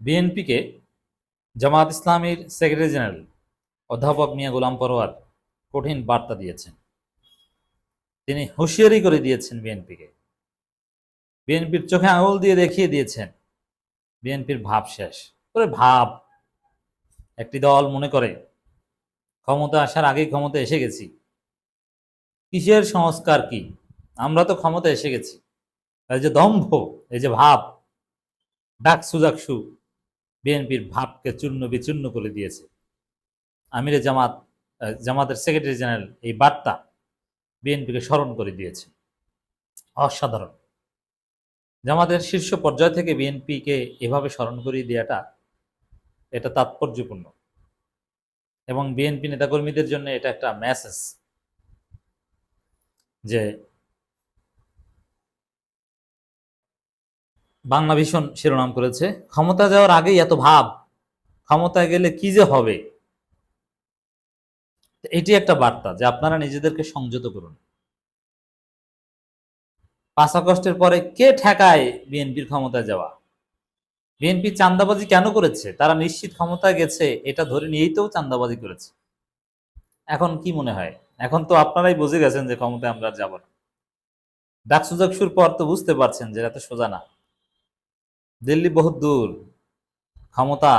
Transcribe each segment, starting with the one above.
বিএনপিকে জামাত ইসলামীর secretary general অধ্যাপক মিয়া গোলাম পরোয়ার কঠিন বার্তা দিয়েছেন। তিনি হুঁশিয়ারি করে দিয়েছেন বিএনপিকে। বিএনপির চোখে আঙুল দিয়ে দেখিয়ে দিয়েছেন বিএনপির ভাব শেষ। করে ভাব! একটি দল মনে করে, ক্ষমতা আসার আগেই ক্ষমতা এসে গেছি। কিসের সংস্কার কি? আমরা তো ক্ষমতা এসে গেছি। এই যে দম্ভ, এই যে ভাব ডাকসু ডাকসু বিএনপির ভাবকে চূর্ণ বিচূর্ণ করে দিয়েছে। আমিরে জামাত জামাতের সেক্রেটারি জেনারেল এই বার্তা বিএনপিকে স্মরণ করে দিয়েছে। অসাধারণ। জামাতের শীর্ষ পর্যায় থেকে বিএনপিকে এভাবে স্মরণ করিয়ে দেওয়াটা এটা তাৎপর্যপূর্ণ। এবং বিএনপি নেতাকর্মীদের জন্য এটা একটা মেসেজ যে বাংলা ভীষণ শিরোনাম করেছে। ক্ষমতা যাওয়ার আগেই এত ভাব, ক্ষমতায় গেলে কি যে হবে? এটি একটা বার্তা যে আপনারা নিজেদেরকে সংযত করুন। পাঁচ আগস্টের পরে কে ঠেকায় বিএনপির ক্ষমতায় যাওয়া? বিএনপি চান্দাবাজি কেন করেছে? তারা নিশ্চিত ক্ষমতায় গেছে, এটা ধরে নিয়েই তো চান্দাবাজি করেছে। এখন কি মনে হয়? এখন তো আপনারাই বুঝে গেছেন যে ক্ষমতায় আমরা যাব না। ডাকসু ডাকসুর পর তো বুঝতে পারছেন যে এত সোজা না। দিল্লি বহুত দূর। ক্ষমতা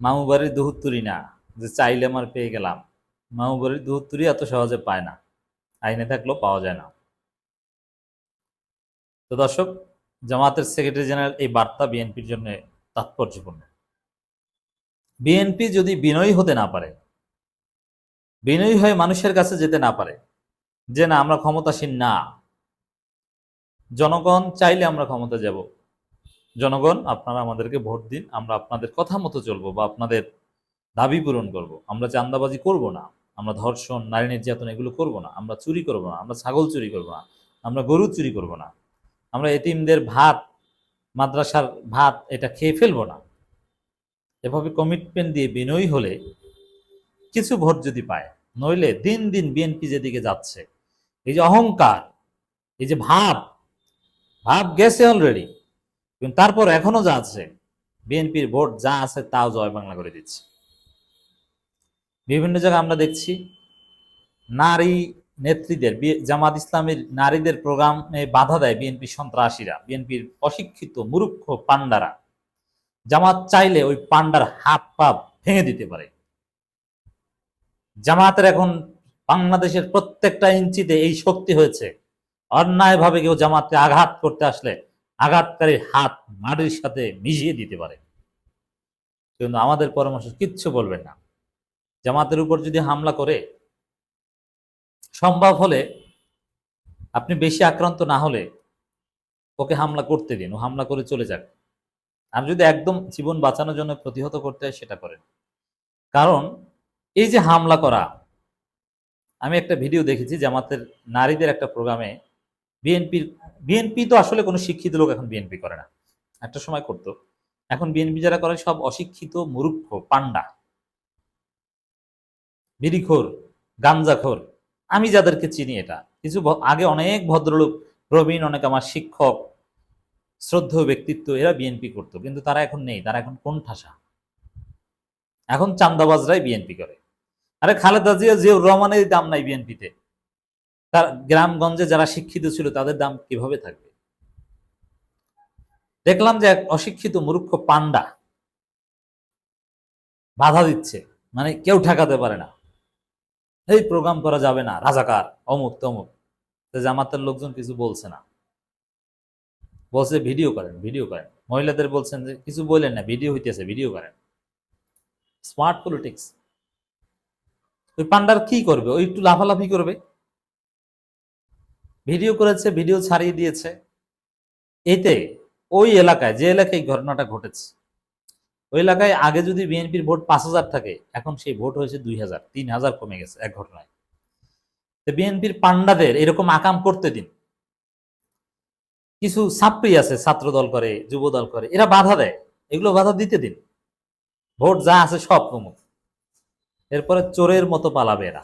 মামু বাড়ির দুহুত্তরি না। যে চাইলে আমার পেয়ে গেলাম। মামু বাড়ির দুহুত্তরি এত সহজে পায় না। আইনে থাকলেও পাওয়া যায় না। তো দর্শক, জামাতের সেক্রেটারি জেনারেল এই বার্তা বিএনপির জন্য তাৎপর্যপূর্ণ। বিএনপি যদি বিনয়ী হতে না পারে, বিনয়ী হয়ে মানুষের কাছে যেতে না পারে, যে না, আমরা ক্ষমতাসীন না। জনগণ চাইলে আমরা ক্ষমতা যাব। জনগণ, আপনারা আমাদেরকে ভোট দিন, আমরা আপনাদের কথা মতো চলবো বা আপনাদের দাবি পূরণ করব। আমরা চান্দাবাজি করব না, আমরা ধর্ষণ, নারী নির্যাতন এগুলো করব না, আমরা চুরি করব না, আমরা ছাগল চুরি করব না, আমরা গরু চুরি করব না, আমরা এটিমদের ভাত, মাদ্রাসার ভাত এটা খেয়ে ফেলব না এভাবে কমিটমেন্ট দিয়ে বিনয়ী হলে কিছু ভোট যদি পায়, নইলে দিন দিন বিএনপি যেদিকে যাচ্ছে, এই যে অহংকার, এই যে ভাব ভাব গেছে অলরেডি তারপর এখনও যা আছে, বিএনপির ভোট যা আছে তাও জয় বাংলা করে দিচ্ছে। বিভিন্ন জায়গায় আমরা দেখছি নারী নেত্রীদের জামাত ইসলামের নারীদের প্রোগ্রামে বাধা দেয় বিএনপি সন্ত্রাসীরা, বিএনপির অশিক্ষিত মূর্খ পান্ডারা জামাত চাইলে ওই পান্ডার হাত পা ভেঙে দিতে পারে। জামাতের এখন বাংলাদেশের প্রত্যেকটা ইঞ্চিতে এই শক্তি হয়েছে। অন্যায়ভাবে কেউ জামাতকে আঘাত করতে আসলে আঘাতকারীর হাত মাটির সাথে মিশিয়ে দিতে পারে। কিন্তু আমাদের পরামর্শ কিচ্ছু বলবেন না। জামাতের উপর যদি হামলা করে, সম্ভব হলে আপনি বেশি আক্রান্ত না হলে ওকে হামলা করতে দিন, ও হামলা করে চলে যাক। আর যদি একদম জীবন বাঁচানোর জন্য প্রতিহত করতে হয়, সেটা করেন। কারণ এই যে হামলা করা, আমি একটা ভিডিও দেখেছি জামাতের নারীদের একটা প্রোগ্রামে বিএনপির বিএনপি তো আসলে কোনো শিক্ষিত লোক এখন বিএনপি করে না। একটা সময় করতো। এখন বিএনপি যারা করে সব অশিক্ষিত, মূর্খ, পান্ডা। বিড়িখোর, গাঞ্জাখোর। আমি যাদেরকে চিনি এটা। কিছু আগে অনেক ভদ্রলোক, প্রবীণ, অনেক আমার শিক্ষক, শ্রদ্ধেয় ব্যক্তিত্ব, এরা বিএনপি করতো। কিন্তু তারা এখন নেই। তারা এখন কোন ঠাসা এখন চান্দাবাজরাই বিএনপি করে। আরে খালেদা জিয়া, জিয়াউর রহমানের দাম নাই বিএনপিতে তার গ্রামগঞ্জে যারা শিক্ষিত ছিল, তাদের দাম কীভাবে থাকবে? দেখলাম যে এক অশিক্ষিত মূর্খ পান্ডা বাধা দিচ্ছে। মানে কেউ ঠেকাতে পারে না। এই প্রোগ্রাম করা যাবে না। রাজাকার, অমুক তমুক। জামাতের লোকজন কিছু বলছে না। বলছে, ভিডিও করেন ভিডিও করেন। মহিলাদের বলছেন যে, কিছু বলেন না, ভিডিও হইতেছে, ভিডিও করেন। স্মার্ট পলিটিক্স ওই পান্ডার কি করবে? ওই একটু লাফালাফি করবে? ভিডিও করেছে, ভিডিও ছাড়িয়ে দিয়েছে। এতে ওই এলাকায়, যে এলাকায় ঘটনাটা ঘটেছে, ওই এলাকায় আগে যদি বিএনপির ভোট পাঁচ হাজার থাকে, এখন সেই ভোট হয়েছে দুই হাজার, তিন হাজার কমে গেছে এক ঘটনায়। তো বিএনপির পান্ডাদের এরকম আকাম করতে দিন। কিছু ছাত্রী আছে, ছাত্র দল করে, যুব দল করে, এরা বাধা দেয়। এগুলো বাধা দিতে দিন। ভোট যা আছে সব কমুক। এরপরে চোরের মতো পালাবে এরা।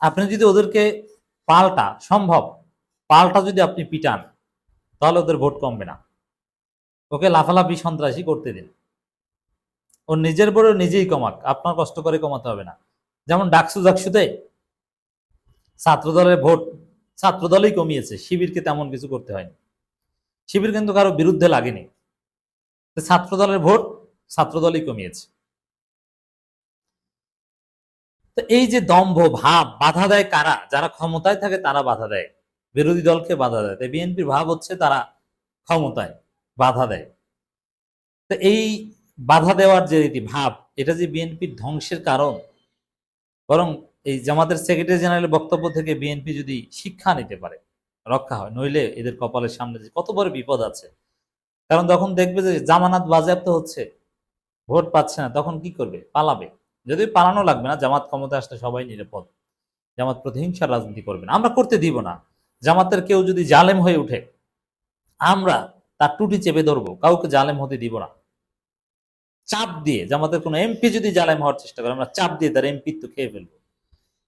আপনি যদি ওদেরকে পাল্টা, সম্ভব। পাল্টা যদি আপনি পিটান, তাহলে ওদের ভোট কমবে না। ওকে লাফালাফি, সন্ত্রাসী করতে দিন। ওর নিজের বড় নিজেই কমাক, আপনার কষ্ট করে কমাতে হবে না। যেমন ডাকসু ডাকসুতে ছাত্রদলের ভোট, ছাত্রদলই কমিয়েছে, শিবিরকে তেমন কিছু করতে হয়নি। শিবির কিন্তু কারও বিরুদ্ধে লাগেনি। ছাত্রদলের ভোট, ছাত্রদলই কমিয়েছে। তো এই যে দম্ভ, ভাব, বাধা দেয় কারা? যারা ক্ষমতায় থাকে তারা বাধা দেয়। বিরোধী দলকে বাধা দেয়। তাই বিএনপির ভাব হচ্ছে তারা ক্ষমতায় বাধা দেয়। তো এই বাধা দেওয়ার যে রীতি, ভাব, এটা যে বিএনপির ধ্বংসের কারণ, বরং এই জামাতের সেক্রেটারি জেনারেলের বক্তব্য থেকে বিএনপি যদি শিক্ষা নিতে পারে, রক্ষা হয়, নইলে এদের কপালের সামনে যে কত বড় বিপদ আছে। কারণ তখন দেখবে যে জামানাত বাজেয়াপ্ত হচ্ছে, ভোট পাচ্ছে না, তখন কি করবে? পালাবে। যদি পালানো লাগবে না, জামাত ক্ষমতা আসলে সবাই নিরাপদ। জামাত প্রতিহিংসার রাজনীতি করবে না। আমরা করতে দিব না। জামাতের কেউ যদি জালেম হয়ে উঠে আমরা তার টুটি চেপে ধরবো। কাউকে জালেম হতে দিব না। চাপ দিয়ে, জামাতের কোনো এমপি যদি জালেম হওয়ার চেষ্টা করে, আমরা চাপ দিয়ে তার এমপি তো খেয়ে ফেলব।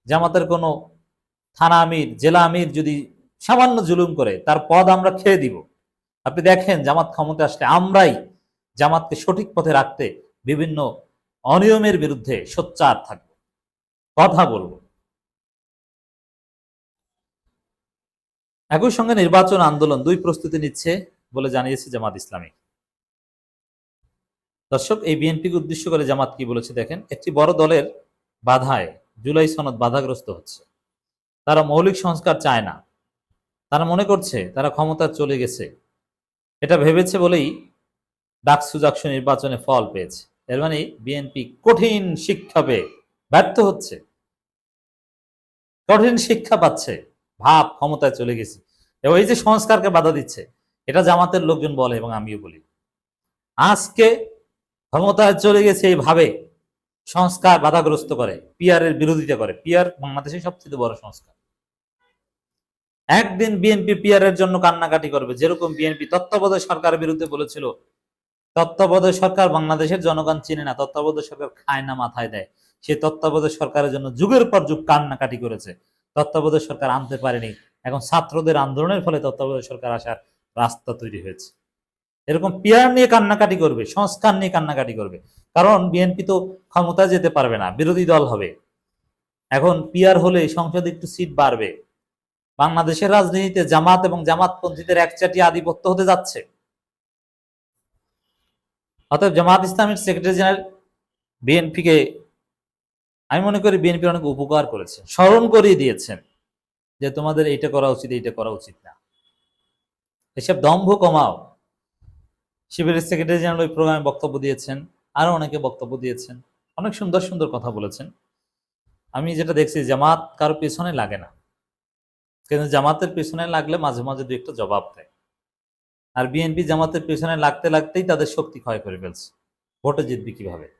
জামাতের কোনো থানা আমির, জেলা আমির যদি সামান্য জুলুম করে, তার পদ আমরা খেয়ে দিব। আপনি দেখেন, জামাত ক্ষমতা আসলে আমরাই জামাতকে সঠিক পথে রাখতে বিভিন্ন অনিয়মের বিরুদ্ধে সোচ্চার থাকব। কথা বলব। একই সঙ্গে নির্বাচন আন্দোলন দুই প্রস্তুতি নিচ্ছে বলে জানিয়েছে জামাত ইসলামী। দর্শক, এই বিএনপিকে উদ্দেশ্য করে জামাত কি বলেছে দেখেন, একটি বড় দলের বাধায় জুলাই সনদ বাধাগ্রস্ত হচ্ছে। তারা মৌলিক সংস্কার চায় না। তারা মনে করছে তারা ক্ষমতা চলে গেছে। এটা ভেবেছে বলেই ডাকসু জাকসু নির্বাচনে ফল পেয়েছে। এর মানে বিএনপি কঠিন শিক্ষা পেয়ে ব্যর্থ হচ্ছে। কঠিন শিক্ষা পাচ্ছে, ভাব ক্ষমতায় চলে গেছি। এবং এই যে সংস্কারকে বাধা দিচ্ছে, এটা জামাতের লোকজন বলে এবং আমিও বলি। আজকে ক্ষমতায় চলে গেছে এইভাবে সংস্কার বাধাগ্রস্ত করে পিআর এর বিরোধিতা করে। পিআর বাংলাদেশের সবচেয়ে বড় সংস্কার। একদিন বিএনপি পিআর এর জন্য কান্নাকাটি করবে, যেরকম বিএনপি তত্ত্বাবধায়ক সরকারের বিরুদ্ধে বলেছিল তত্ত্বাবধায়ক সরকার বাংলাদেশের জনগণ চিনে না, তত্ত্বাবধায়ক সরকার খায় না, মাথায় দেয়। সেই তত্ত্বাবধায়ক সরকারের জন্য যুগের পর যুগ কান্নাকাটি করেছে। তত্ত্বাবধায়ক সরকার আনতে পারেনি। এখন ছাত্রদের আন্দোলনের ফলে তত্ত্বাবধায়ক সরকার আসার রাস্তা তৈরি হয়েছে। এরকম পিয়ার নিয়ে কান্নাকাটি করবে, সংস্কার নিয়ে কান্নাকাটি করবে। কারণ বিএনপি তো ক্ষমতা যেতে পারবে না, বিরোধী দল হবে। এখন পিয়ার হলে সংসদে একটু সিট বাড়বে। বাংলাদেশের রাজনীতিতে জামাত এবং জামাতপন্থীদের একচাটি আধিপত্য হতে যাচ্ছে। অতএব জামাত ইসলামের সেক্রেটারি জেনারেল বিএনপিকে আমি মনে করি বিএনপি অনেক উপকার করেছে। স্মরণ করিয়ে দিয়েছেন যে তোমাদের এইটা করা উচিত, এইটা করা উচিত না। এসব দম্ভ কমাও। শিবিরের সেক্রেটারি জেনারেল ওই প্রোগ্রামে বক্তব্য দিয়েছেন, আরও অনেকে বক্তব্য দিয়েছেন, অনেক সুন্দর সুন্দর কথা বলেছেন। আমি যেটা দেখছি, জামাত কারও পেছনে লাগে না। কিন্তু জামাতের পেছনে লাগলে মাঝে মাঝে দু একটা জবাব দেয়। আর বিএনপি জামাতের পেছনে লাগতে লাগতেই তাদের শক্তি ক্ষয় করে ফেলছে। ভোটে জিতবে কীভাবে?